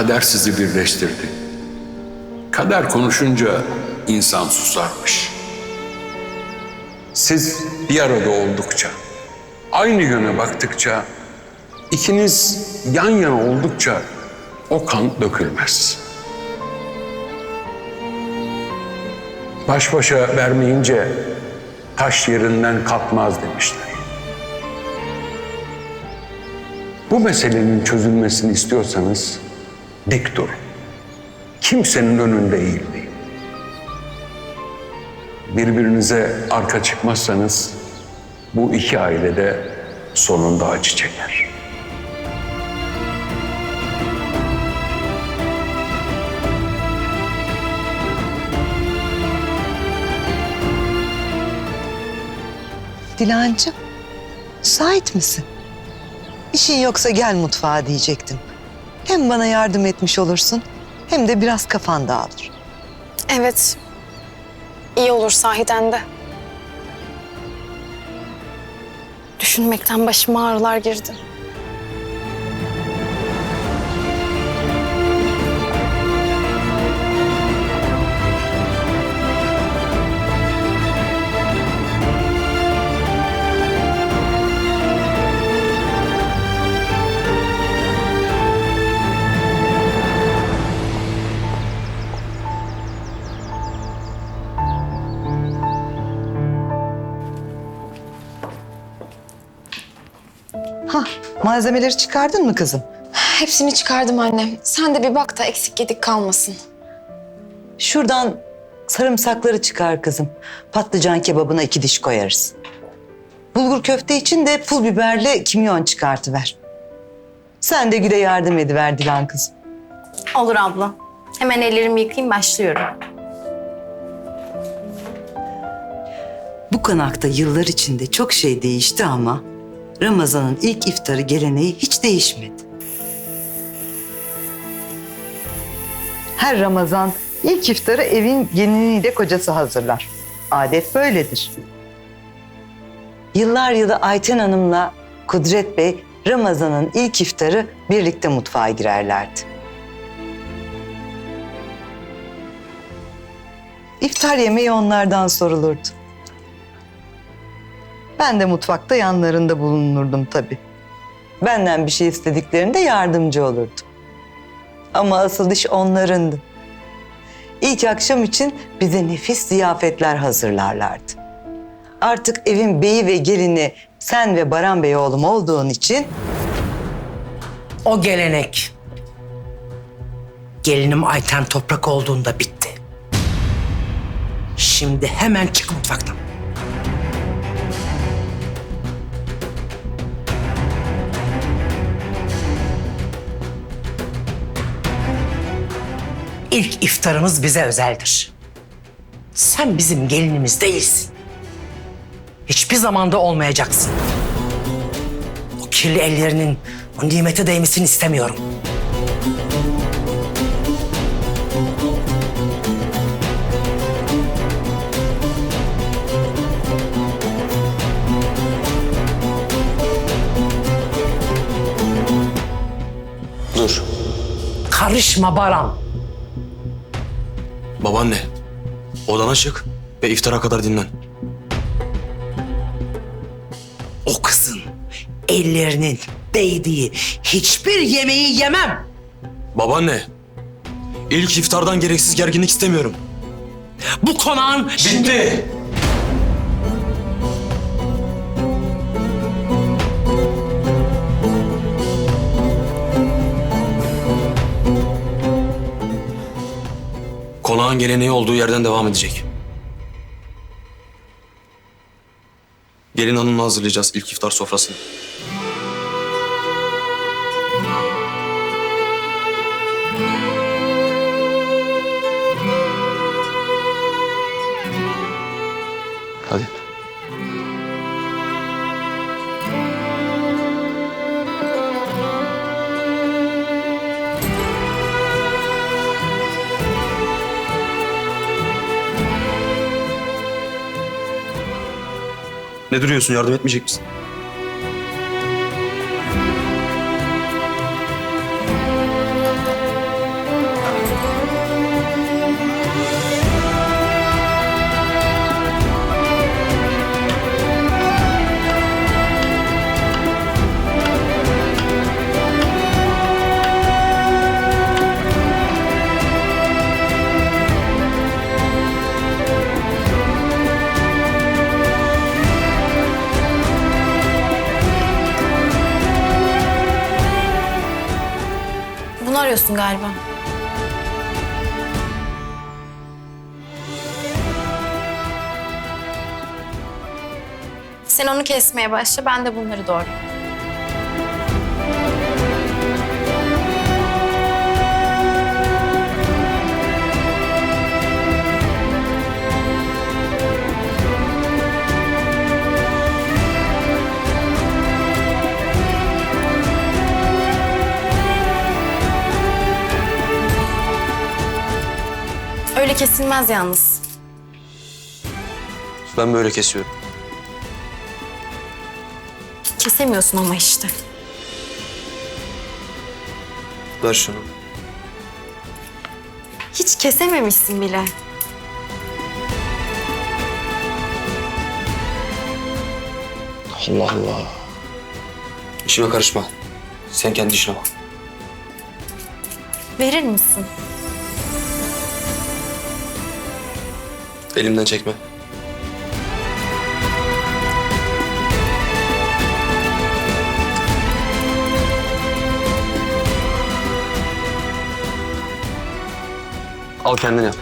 kader sizi birleştirdi. Kader konuşunca insan susarmış. Siz bir arada oldukça, aynı yöne baktıkça, ikiniz yan yana oldukça o kan dökülmez. Baş başa vermeyince taş yerinden kalkmaz demişler. Bu meselenin çözülmesini istiyorsanız dik durun. Kimsenin önünde eğilmeyin. Birbirinize arka çıkmazsanız bu iki ailede sonunda acı çeker. Dilancım, müsait misin? İşin yoksa gel mutfağa diyecektim. Hem bana yardım etmiş olursun, hem de biraz kafan dağılır. Evet. İyi olur sahiden de. Düşünmekten başıma ağrılar girdi. Ha, malzemeleri çıkardın mı kızım? Hepsini çıkardım anne. Sen de bir bak da eksik gedik kalmasın. Şuradan sarımsakları çıkar kızım. Patlıcan kebabına iki diş koyarız. Bulgur köfte için de pul biberle kimyon çıkartıver. Sen de Gül'e yardım ediver Dilan kızım. Olur abla. Hemen ellerimi yıkayayım başlıyorum. Bu konakta yıllar içinde çok şey değişti ama Ramazan'ın ilk iftarı geleneği hiç değişmedi. Her Ramazan ilk iftarı evin geliniyle kocası hazırlar. Adet böyledir. Yıllar yılı Ayten Hanım'la Kudret Bey Ramazan'ın ilk iftarı birlikte mutfağa girerlerdi. İftar yemeği onlardan sorulurdu. Ben de mutfakta yanlarında bulunurdum tabii. Benden bir şey istediklerinde yardımcı olurdum. Ama asıl iş onlarındı. İlk akşam için bize nefis ziyafetler hazırlarlardı. Artık evin beyi ve gelini sen ve Baran Bey oğlum olduğun için O gelenek gelinim Ayten Toprak olduğunda bitti. Şimdi hemen çık mutfaktan. İlk iftarımız bize özeldir. Sen bizim gelinimiz değilsin. Hiçbir zamanda olmayacaksın. O kirli ellerinin o nimete değmesini istemiyorum. Dur. Karışma Baran. Babaanne. Odana çık ve iftara kadar dinlen. O kızın ellerinin değdiği hiçbir yemeği yemem. Babaanne. İlk iftardan gereksiz gerginlik istemiyorum. Bu konağın Bitti. Konağın geleneği olduğu yerden devam edecek. Gelin hanımla hazırlayacağız ilk iftar sofrasını. Ne duruyorsun? Yardım etmeyecek misin? Arıyorsun galiba. Sen onu kesmeye başla, ben de bunları doğrayayım. Kesilmez yalnız. Ben böyle kesiyorum. Kesemiyorsun ama işte. Ver şunu. Hiç kesememişsin bile. Allah Allah. İşime karışma. Sen kendi işine bak. Verir misin? Elimden çekme. Al kendin yap.